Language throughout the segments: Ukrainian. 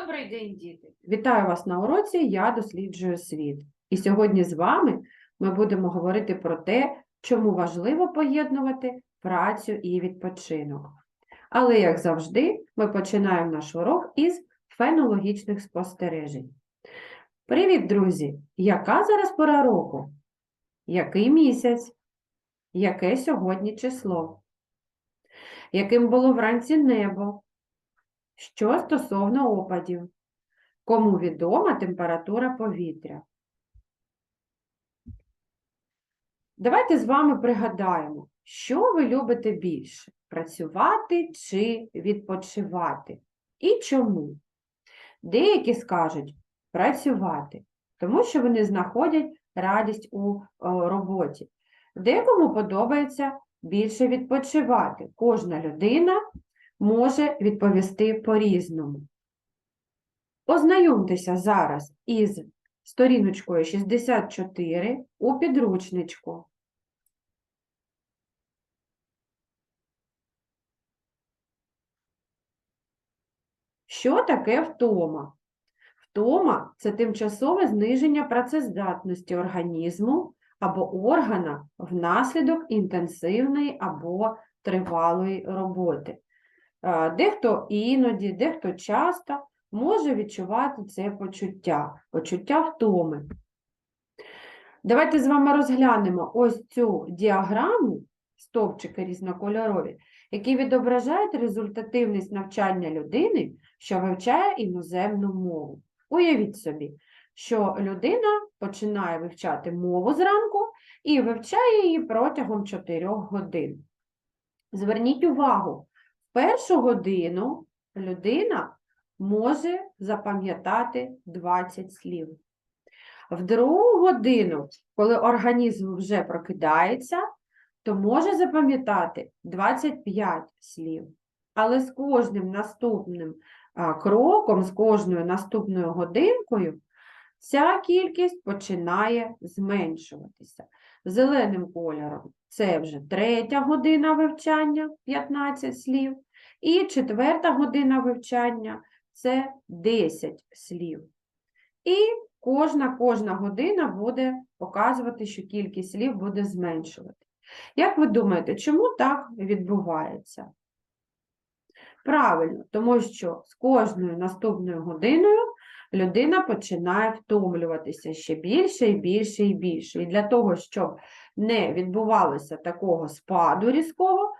Добрий день, діти! Вітаю вас на уроці Я досліджую світ. І сьогодні з вами ми будемо говорити про те, чому важливо поєднувати працю і відпочинок. Але, як завжди, ми починаємо наш урок із фенологічних спостережень. Привіт, друзі! Яка зараз пора року? Який місяць? Яке сьогодні число? Яким було вранці небо? Що стосовно опадів? Кому відома температура повітря? Давайте з вами пригадаємо, що ви любите більше працювати чи відпочивати? І чому? Деякі скажуть працювати, тому що вони знаходять радість у роботі. Декому подобається більше відпочивати. Кожна людина може відповісти по-різному. Ознайомтеся зараз із сторіночкою 64 у підручничку. Що таке втома? Втома – це тимчасове зниження працездатності організму або органа внаслідок інтенсивної або тривалої роботи. Е, Дехто іноді, дехто часто може відчувати це почуття, почуття втоми. Давайте з вами розглянемо ось цю діаграму, стовпчики різнокольорові, які відображають результативність навчання людини, що вивчає іноземну мову. Уявіть собі, що людина починає вивчати мову зранку і вивчає її протягом 4 годин. Зверніть увагу, першу годину людина може запам'ятати 20 слів. В другу годину, коли організм вже прокидається, то може запам'ятати 25 слів. Але з кожним наступним кроком, з кожною наступною годинкою, ця кількість починає зменшуватися. Зеленим кольором це вже третя година вивчання 15 слів, і четверта година вивчання це 10 слів. І кожна кожна година буде показувати, що кількість слів буде зменшувати. Як ви думаєте, чому так відбувається? Правильно, тому що з кожною наступною годиною людина починає втомлюватися ще більше і більше і більше. І для того, щоб не відбувалося такого спаду різкого,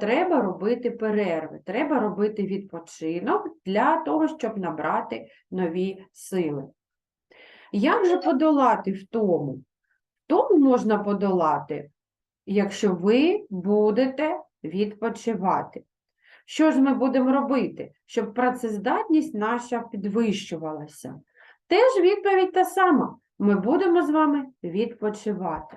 треба робити перерви, треба робити відпочинок для того, щоб набрати нові сили. Як же подолати втому? Втому можна подолати, якщо ви будете відпочивати. Що ж ми будемо робити, щоб працездатність наша підвищувалася? Теж відповідь та сама. Ми будемо з вами відпочивати.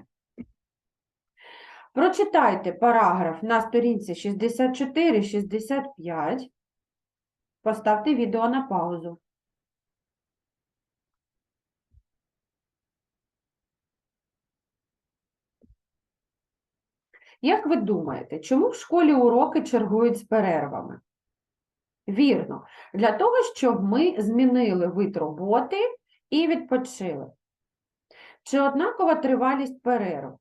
Прочитайте параграф на сторінці 64-65. Поставте відео на паузу. Як ви думаєте, чому в школі уроки чергують з перервами? Вірно, для того, щоб ми змінили вид роботи і відпочили. Чи однакова тривалість перерв?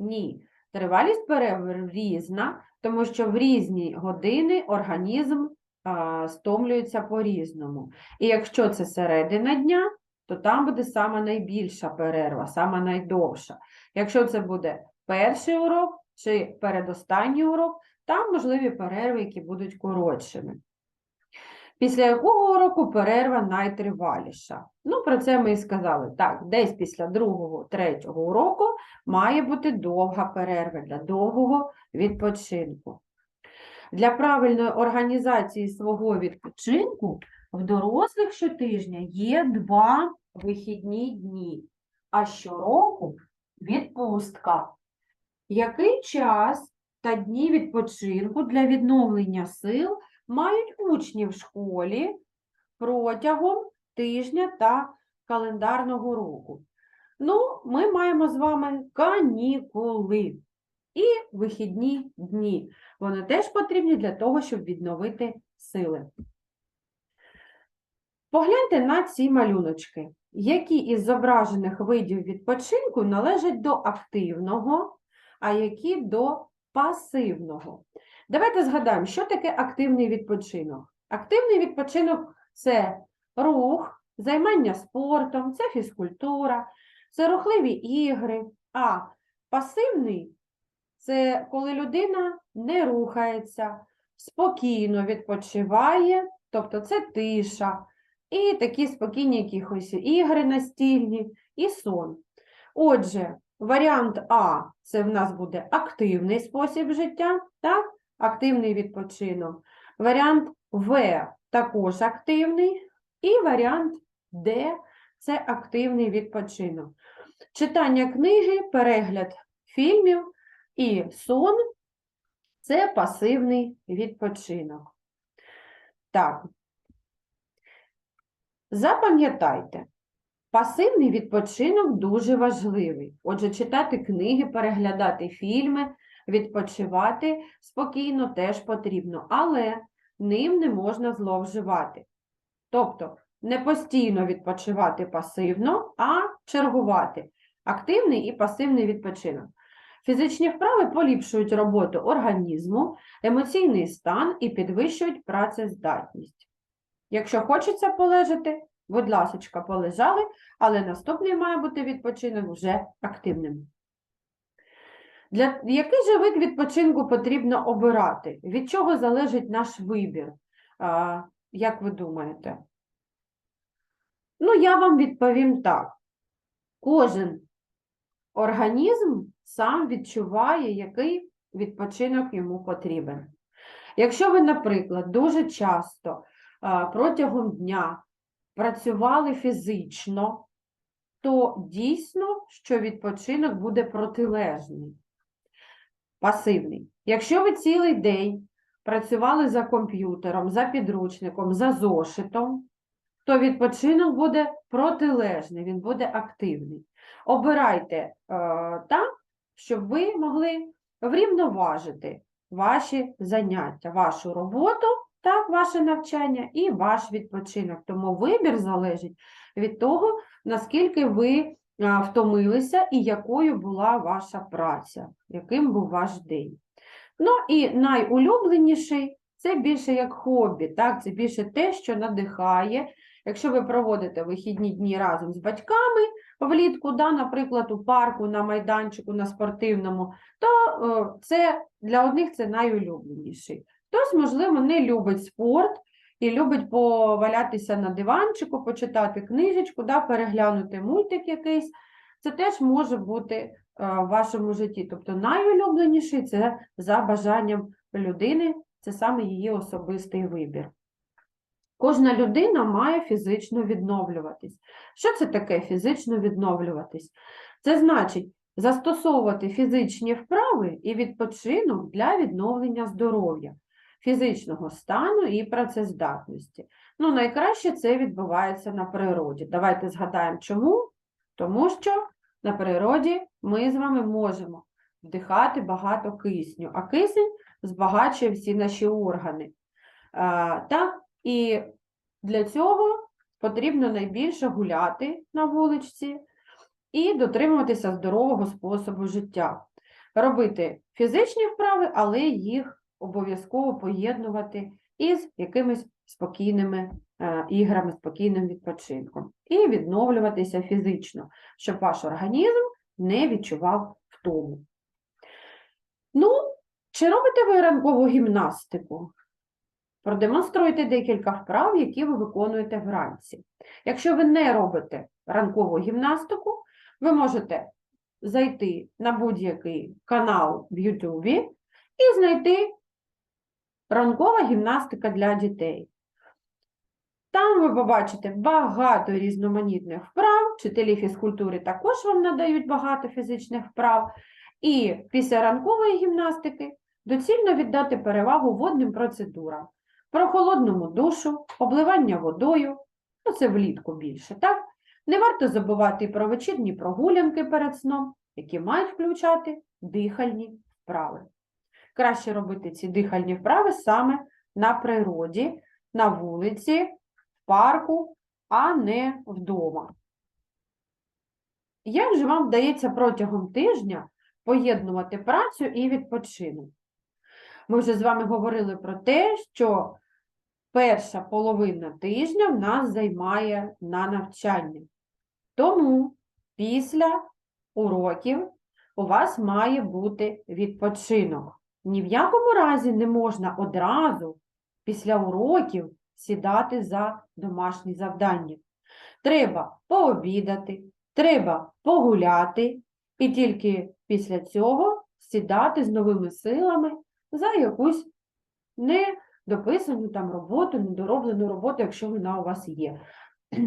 Ні. Тривалість перерв різна, тому що в різні години організм а, стомлюється по-різному. І якщо це середина дня, то там буде сама найбільша перерва, сама найдовша. Якщо це буде перший урок чи передостанній урок, там можливі перерви, які будуть коротшими. Після якого уроку перерва найтриваліша? Ну, про це ми і сказали. Так, десь після другого, третього уроку має бути довга перерва для довгого відпочинку. Для правильної організації свого відпочинку в дорослих щотижня є два вихідні дні, а щороку відпустка. Який час та дні відпочинку для відновлення сил мають учні в школі протягом тижня та календарного року? Ну, ми маємо з вами канікули і вихідні дні. Вони теж потрібні для того, щоб відновити сили. Погляньте на ці малюночки. Які із зображених видів відпочинку належать до активного, а які до пасивного? Давайте згадаємо, що таке активний відпочинок. Активний відпочинок це рух, займання спортом, це фізкультура, це рухливі ігри. А пасивний це коли людина не рухається, спокійно відпочиває, тобто це тиша, і такі спокійні якісь ігри настільні, і сон. Отже, варіант А це в нас буде активний спосіб життя, так? Активний відпочинок. Варіант В також активний. І варіант Д це активний відпочинок. Читання книги, перегляд фільмів і сон це пасивний відпочинок. Так, запам'ятайте, пасивний відпочинок дуже важливий. Отже, читати книги, переглядати фільми, відпочивати спокійно теж потрібно, але ним не можна зловживати. Тобто, не постійно відпочивати пасивно, а чергувати активний і пасивний відпочинок. Фізичні вправи поліпшують роботу організму, емоційний стан і підвищують працездатність. Якщо хочеться полежати, будь ласочка, полежали, але наступний має бути відпочинок вже активним. Для який же вид відпочинку потрібно обирати? Від чого залежить наш вибір? А, як ви думаєте? Ну, я вам відповім так. Кожен організм сам відчуває, який відпочинок йому потрібен. Якщо ви, наприклад, дуже часто протягом дня працювали фізично, то дійсно, що відпочинок буде протилежний, пасивний. Якщо ви цілий день працювали за комп'ютером, за підручником, за зошитом, то відпочинок буде протилежний, він буде активний. Обирайте е, так, щоб ви могли врівноважити ваші заняття, вашу роботу, так, ваше навчання і ваш відпочинок. Тому вибір залежить від того, наскільки ви втомилися і якою була ваша праця, яким був ваш день. Ну і найулюбленіший це більше як хобі, так, це більше те, що надихає. Якщо ви проводите вихідні дні разом з батьками влітку, да, наприклад, у парку, на майданчику, на спортивному, то е, це для одних це найулюбленіший. Хтось, можливо, не любить спорт і любить повалятися на диванчику, почитати книжечку, да, переглянути мультик якийсь. Це теж може бути е, в вашому житті. Тобто найулюбленіший це за бажанням людини, це саме її особистий вибір. Кожна людина має фізично відновлюватись. Що це таке фізично відновлюватись? Це значить застосовувати фізичні вправи і відпочинок для відновлення здоров'я, фізичного стану і працездатності. Ну, найкраще це відбувається на природі. Давайте згадаємо, чому? Тому що на природі ми з вами можемо вдихати багато кисню, а кисень збагачує всі наші органи. А, так? І для цього потрібно найбільше гуляти на вуличці і дотримуватися здорового способу життя. Робити фізичні вправи, але їх обов'язково поєднувати із якимись спокійними е, іграми, спокійним відпочинком. І відновлюватися фізично, щоб ваш організм не відчував втому. Ну, чи робите ви ранкову гімнастику? Продемонструйте декілька вправ, які ви виконуєте вранці. Якщо ви не робите ранкову гімнастику, ви можете зайти на будь-який канал в Ютубі і знайти ранкова гімнастика для дітей. Там ви побачите багато різноманітних вправ, вчителі фізкультури також вам надають багато фізичних вправ. І після ранкової гімнастики доцільно віддати перевагу водним процедурам прохолодному душу, обливання водою, ну це влітку більше, так? Не варто забувати і про вечірні прогулянки перед сном, які мають включати дихальні вправи. Краще робити ці дихальні вправи саме на природі, на вулиці, в парку а не вдома. Як же вам вдається протягом тижня поєднувати працю і відпочинок? Ми вже з вами говорили про те, що перша половина тижня в нас займає на навчання. Тому після уроків у вас має бути відпочинок. Ні в якому разі не можна одразу після уроків сідати за домашні завдання. Треба пообідати, треба погуляти, і тільки після цього сідати з новими силами за якусь недописану там роботу, недороблену роботу, якщо вона у вас є.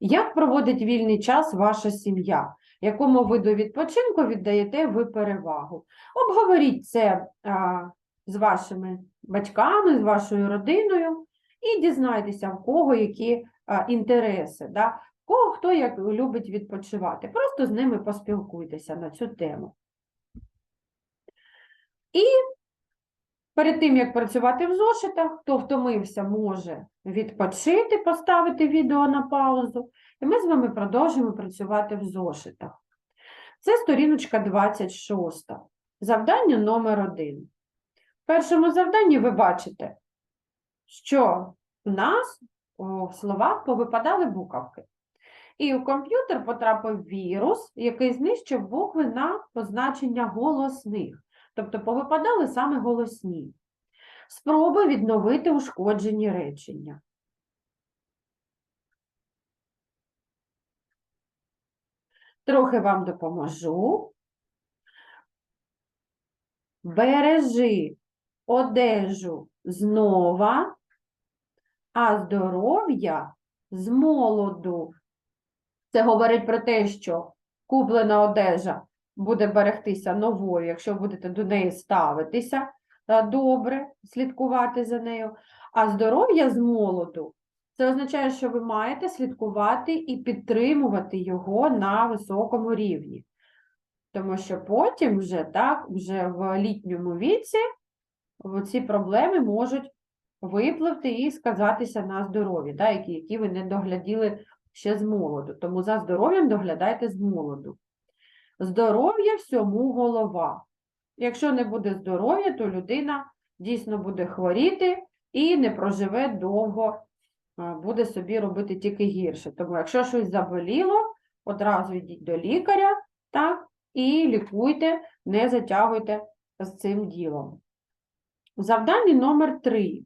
Як проводить вільний час ваша сім'я? Якому виду відпочинку віддаєте ви перевагу? Обговоріть це а, з вашими батьками, з вашою родиною і дізнайтеся, в кого які а, інтереси, да? кого хто як любить відпочивати. Просто з ними поспілкуйтеся на цю тему. І перед тим, як працювати в зошитах, хто втомився, може відпочити, поставити відео на паузу, і ми з вами продовжимо працювати в зошитах. Це сторіночка 26. Завдання номер 1. В першому завданні ви бачите, що в нас у словах повипадали буковки. І у комп'ютер потрапив вірус, який знищив букви на позначення голосних. Тобто повипадали саме голосні. Спробуй відновити ушкоджені речення. Трохи вам допоможу. Бережи одежу знова, а здоров'я з молоду. Це говорить про те, що куплена одежа буде берегтися новою, якщо будете до неї ставитися е, добре, слідкувати за нею. А здоров'я з молоду це означає, що ви маєте слідкувати і підтримувати його на високому рівні. Тому що потім вже так, вже в літньому віці ці проблеми можуть випливти і сказатися на здоров'ї, які, які ви не догляділи ще з молоду. Тому за здоров'ям доглядайте з молоду. Здоров'я всьому голова. Якщо не буде здоров'я, то людина дійсно буде хворіти і не проживе довго, буде собі робити тільки гірше. Тому, якщо щось заболіло, одразу йдіть до лікаря, так, і лікуйте, не затягуйте з цим ділом. Завдання номер 3.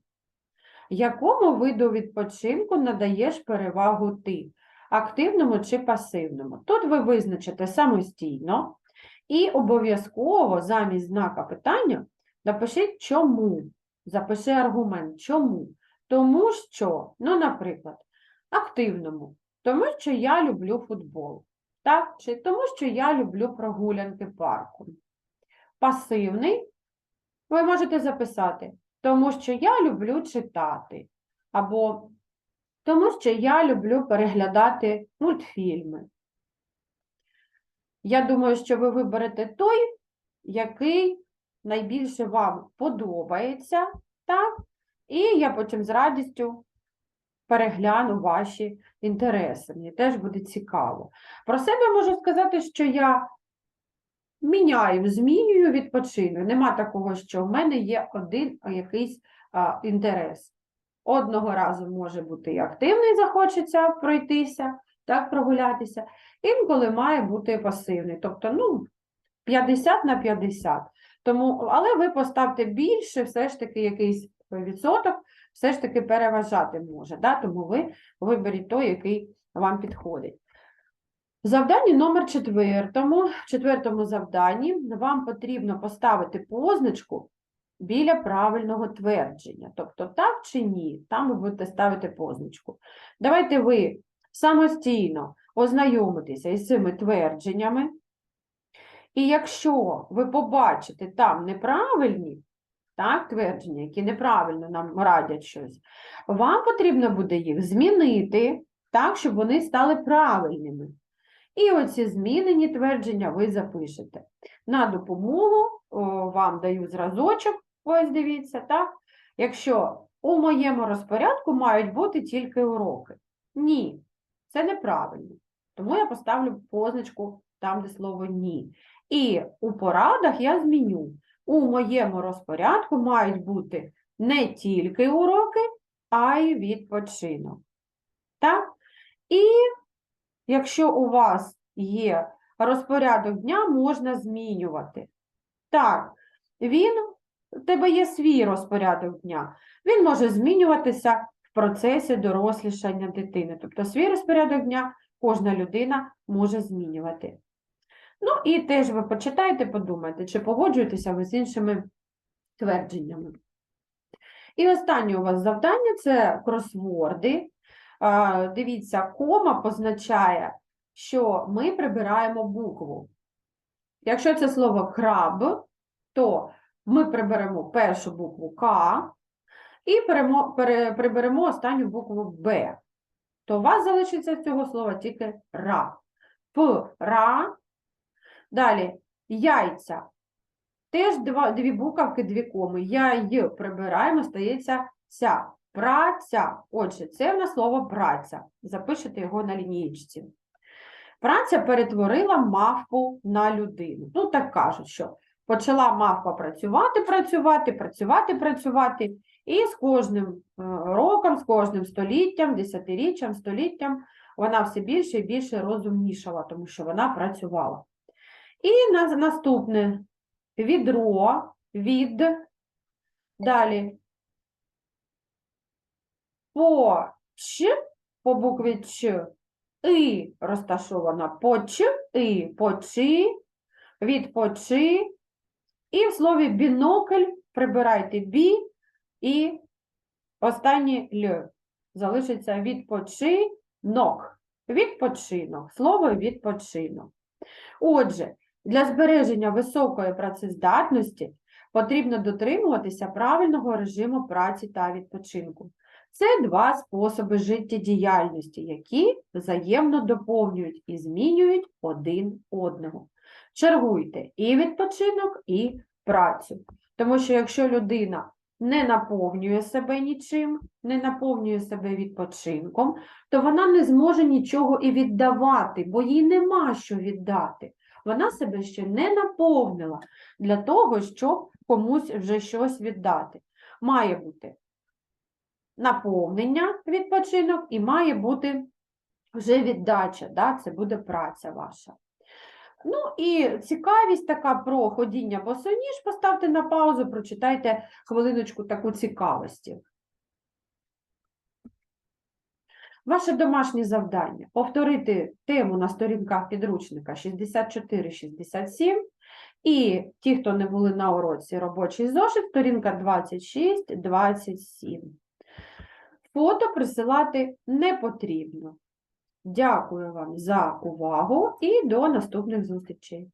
Якому виду відпочинку надаєш перевагу ти? Активному чи пасивному? Тут ви визначите самостійно і обов'язково замість знака питання напишіть чому. Запиши аргумент. Чому? Тому що, ну, наприклад, активному, тому що я люблю футбол. Так? Чи тому, що я люблю прогулянки парком. Пасивний ви можете записати, тому що я люблю читати. Або тому що я люблю переглядати мультфільми. Я думаю, що ви виберете той, який найбільше вам подобається, так? І я потім з радістю перегляну ваші інтереси. Мені теж буде цікаво. Про себе можу сказати, що я міняю, змінюю відпочину. Нема такого, що в мене є один якийсь а, інтерес. Одного разу може бути і активний, захочеться пройтися, так, прогулятися, інколи має бути пасивний. Тобто, ну, 50 на 50. Тому, але ви поставте більше, все ж таки якийсь відсоток, все ж таки переважати може. Да? Тому ви виберіть той, який вам підходить. Завдання номер четвертому, четвертому завданні вам потрібно поставити позначку біля правильного твердження. Тобто так чи ні, там ви будете ставити позначку. Давайте ви самостійно ознайомитеся із цими твердженнями. І якщо ви побачите там неправильні так, твердження, які неправильно нам радять щось, вам потрібно буде їх змінити так, щоб вони стали правильними. І оці змінені твердження ви запишете. На допомогу о, вам даю зразочок, ось дивіться, так? Якщо у моєму розпорядку мають бути тільки уроки. Ні, Це неправильно. Тому я поставлю позначку там, де слово ні. І у порадах я зміню. У моєму розпорядку мають бути не тільки уроки, а й відпочинок. Так? І якщо у вас є розпорядок дня, можна змінювати. Так, він, у тебе є свій розпорядок дня. Він може змінюватися в процесі дорослішання дитини. Тобто свій розпорядок дня кожна людина може змінювати. Ну і теж ви почитайте, подумайте, чи погоджуєтеся ви з іншими твердженнями. І останнє у вас завдання це кросворди. Дивіться, кома позначає, що ми прибираємо букву. Якщо це слово краб, то ми приберемо першу букву К і приберемо останню букву Б. То у вас залишиться з цього слова тільки ра. П, ра. Далі яйця. Теж два, дві буковки, дві коми. Я й прибираємо, стається ця. Праця. Отже, це в нас слово праця. Запишете його на лінієчці. Праця перетворила мавпу на людину. Ну, так кажуть, що почала мавпа працювати, працювати, працювати, працювати, і з кожним е, роком, з кожним століттям, десятиріччям, століттям вона все більше і більше розумнішала, тому що вона працювала. І на, наступне відро, від, далі по ч, по букві ч, і розташована по ч, і почи, відпочи. І в слові бінокль прибирайте бі і останнє л. Залишиться відпочинок. Відпочинок. Слово відпочинок. Отже, для збереження високої працездатності потрібно дотримуватися правильного режиму праці та відпочинку. Це два способи життєдіяльності, які взаємно доповнюють і змінюють один одного. Чергуйте і відпочинок, і працю. Тому що якщо людина не наповнює себе нічим, не наповнює себе відпочинком, то вона не зможе нічого і віддавати, бо їй нема що віддати. Вона себе ще не наповнила для того, щоб комусь вже щось віддати. Має бути наповнення відпочинок і має бути вже віддача, да? це буде праця ваша. Ну і цікавість така про ходіння босоніж, поставте на паузу, прочитайте хвилиночку таку цікавості. Ваше домашнє завдання – повторити тему на сторінках підручника 64-67 і ті, хто не були на уроці робочий зошит, сторінка 26-27. Фото присилати не потрібно. Дякую вам за увагу і до наступних зустрічей.